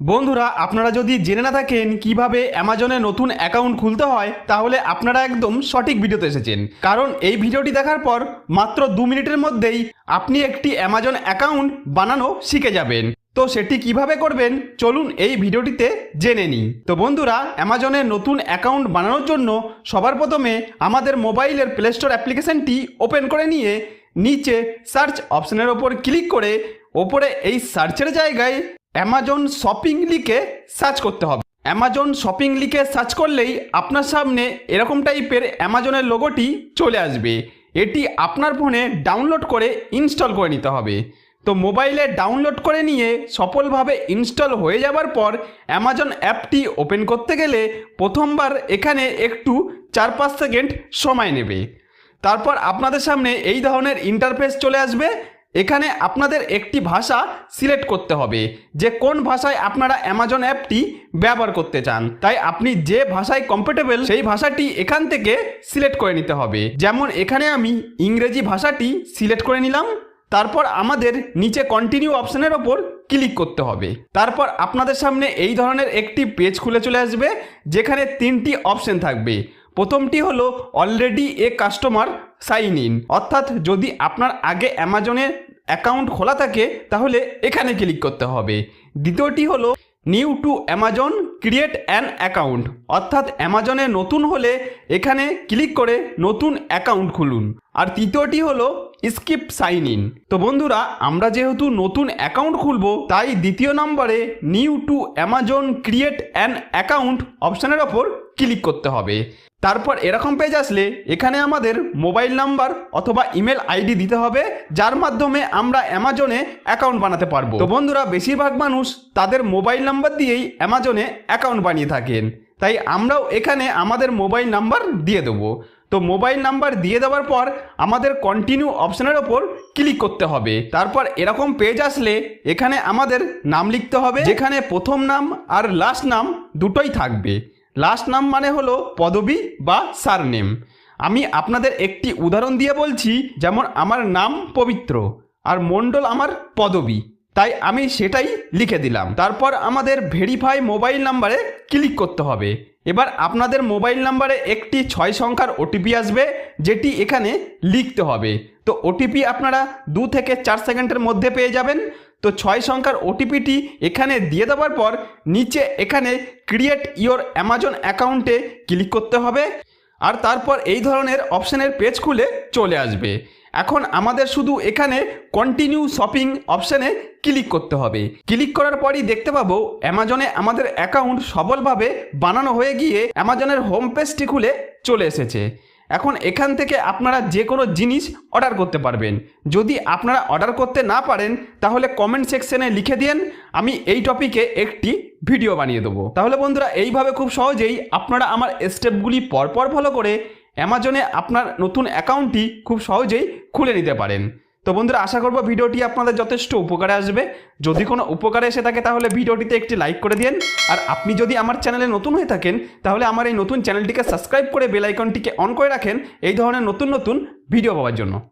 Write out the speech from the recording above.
বন্ধুরা, আপনারা যদি জেনে না থাকেন কীভাবে অ্যামাজনে নতুন অ্যাকাউন্ট খুলতে হয়, তাহলে আপনারা একদম সঠিক ভিডিওতে এসেছেন। কারণ এই ভিডিওটি দেখার পর মাত্র দু মিনিটের মধ্যেই আপনি একটি অ্যামাজন অ্যাকাউন্ট বানানো শিখে যাবেন। তো সেটি কীভাবে করবেন, চলুন এই ভিডিওটিতে জেনে নিই। তো বন্ধুরা, অ্যামাজনে নতুন অ্যাকাউন্ট বানানোর জন্য সবার প্রথমে আমাদের মোবাইলের প্লে স্টোর অ্যাপ্লিকেশনটি ওপেন করে নিয়ে নিচে সার্চ অপশনের ওপর ক্লিক করে ওপরে এই সার্চের জায়গায় অ্যামাজন শপিং লিখে সার্চ করতে হবে। অ্যামাজন শপিং লিখে সার্চ করলেই আপনার সামনে এরকম টাইপের অ্যামাজনের লোগোটি চলে আসবে। এটি আপনার ফোনে ডাউনলোড করে ইনস্টল করে নিতে হবে। তো মোবাইলে ডাউনলোড করে নিয়ে সফলভাবে ইনস্টল হয়ে যাবার পর অ্যামাজন অ্যাপটি ওপেন করতে গেলে প্রথমবার এখানে একটু চার পাঁচ সেকেন্ড সময় নেবে। তারপর আপনাদের সামনে এই ধরনের ইন্টারফেস চলে আসবে। এখানে আপনাদের একটি ভাষা সিলেক্ট করতে হবে। যে কোন ভাষায় আপনারা অ্যামাজন অ্যাপটি ব্যবহার করতে চান, তাই আপনি যে ভাষায় কমফোর্টেবল সেই ভাষাটি এখান থেকে সিলেক্ট করে নিতে হবে। যেমন এখানে আমি ইংরেজি ভাষাটি সিলেক্ট করে নিলাম, তারপর আমাদের নিচে কন্টিনিউ অপশনের ওপর ক্লিক করতে হবে। তারপর আপনাদের সামনে এই ধরনের একটি পেজ খুলে চলে আসবে, যেখানে তিনটি অপশন থাকবে। প্রথমটি হলো already a customer sign in অর্থাৎ যদি আপনার আগে অ্যামাজনে অ্যাকাউন্ট খোলা থাকে, তাহলে এখানে ক্লিক করতে হবে। দ্বিতীয়টি হলো new to Amazon create an account অর্থাৎ অ্যামাজনে নতুন হলে এখানে ক্লিক করে নতুন অ্যাকাউন্ট খুলুন। আর তৃতীয়টি হলো স্কিপ সাইন ইন তো বন্ধুরা, আমরা যেহেতু নতুন অ্যাকাউন্ট খুলব, তাই দ্বিতীয় নম্বরে new to Amazon create an account অপশানের ওপর ক্লিক করতে হবে। তারপর এরকম পেজ আসলে এখানে আমাদের মোবাইল নাম্বার অথবা ইমেল আইডি দিতে হবে, যার মাধ্যমে আমরা অ্যামাজনে অ্যাকাউন্ট বানাতে পারব। তো বন্ধুরা, বেশিরভাগ মানুষ তাদের মোবাইল নাম্বার দিয়েই অ্যামাজনে অ্যাকাউন্ট বানিয়ে থাকেন। তাই আমরাও এখানে আমাদের মোবাইল নাম্বার দিয়ে দেবো। তো মোবাইল নাম্বার দিয়ে দেওয়ার পর আমাদের কন্টিনিউ অপশনের ওপর ক্লিক করতে হবে। তারপর এরকম পেজ আসলে এখানে আমাদের নাম লিখতে হবে, যেখানে প্রথম নাম আর লাস্ট নাম দুটোই থাকবে। লাস্ট নাম মানে হলো পদবি বা সারনেম আমি আপনাদের একটি উদাহরণ দিয়ে বলছি, যেমন আমার নাম পবিত্র আর মণ্ডল আমার পদবি। তাই আমি সেটাই লিখে দিলাম। তারপর আমাদের ভেরিফাই মোবাইল নাম্বারে ক্লিক করতে হবে। এবার আপনাদের মোবাইল নাম্বারে একটি ছয় সংখ্যার ওটিপি আসবে, যেটি এখানে লিখতে হবে। তো ওটিপি আপনারা দু থেকে চার সেকেন্ডের মধ্যে পেয়ে যাবেন। তো ছয় সংখ্যার ওটিপিটি এখানে দিয়ে দেওয়ার পর নিচে এখানে ক্রিয়েট ইওর অ্যামাজন অ্যাকাউন্টে ক্লিক করতে হবে। আর তারপর এই ধরনের অপশানের পেজ খুলে চলে আসবে। এখন আমাদের শুধু এখানে কন্টিনিউ শপিং অপশানে ক্লিক করতে হবে। ক্লিক করার পরই দেখতে পাবো অ্যামাজনে আমাদের অ্যাকাউন্ট সবলভাবে বানানো হয়ে গিয়ে অ্যামাজনের হোম পেজটি খুলে চলে এসেছে। এখন এখান থেকে আপনারা যে কোনো জিনিস অর্ডার করতে পারবেন। যদি আপনারা অর্ডার করতে না পারেন, তাহলে কমেন্ট সেকশনে লিখে দিন, আমি এই টপিকে একটি ভিডিও বানিয়ে দেবো। তাহলে বন্ধুরা, এইভাবে খুব সহজেই আপনারা আমার স্টেপগুলি পরপর ফলো করে অ্যামাজনে আপনার নতুন অ্যাকাউন্টটি খুব সহজেই খুলে নিতে পারেন। তো বন্ধুরা, আশা করব ভিডিওটি আপনাদের যথেষ্ট উপকারে আসবে। যদি কোনো উপকারে এসে থাকে, তাহলে ভিডিওটিতে একটি লাইক করে দিন আর আপনি যদি আমার চ্যানেলে নতুন হয়ে থাকেন, তাহলে আমার এই নতুন চ্যানেলটিকে সাবস্ক্রাইব করে বেলাইকনটিকে অন করে রাখেন। এই ধরনের নতুন নতুন ভিডিও পাওয়ার জন্য।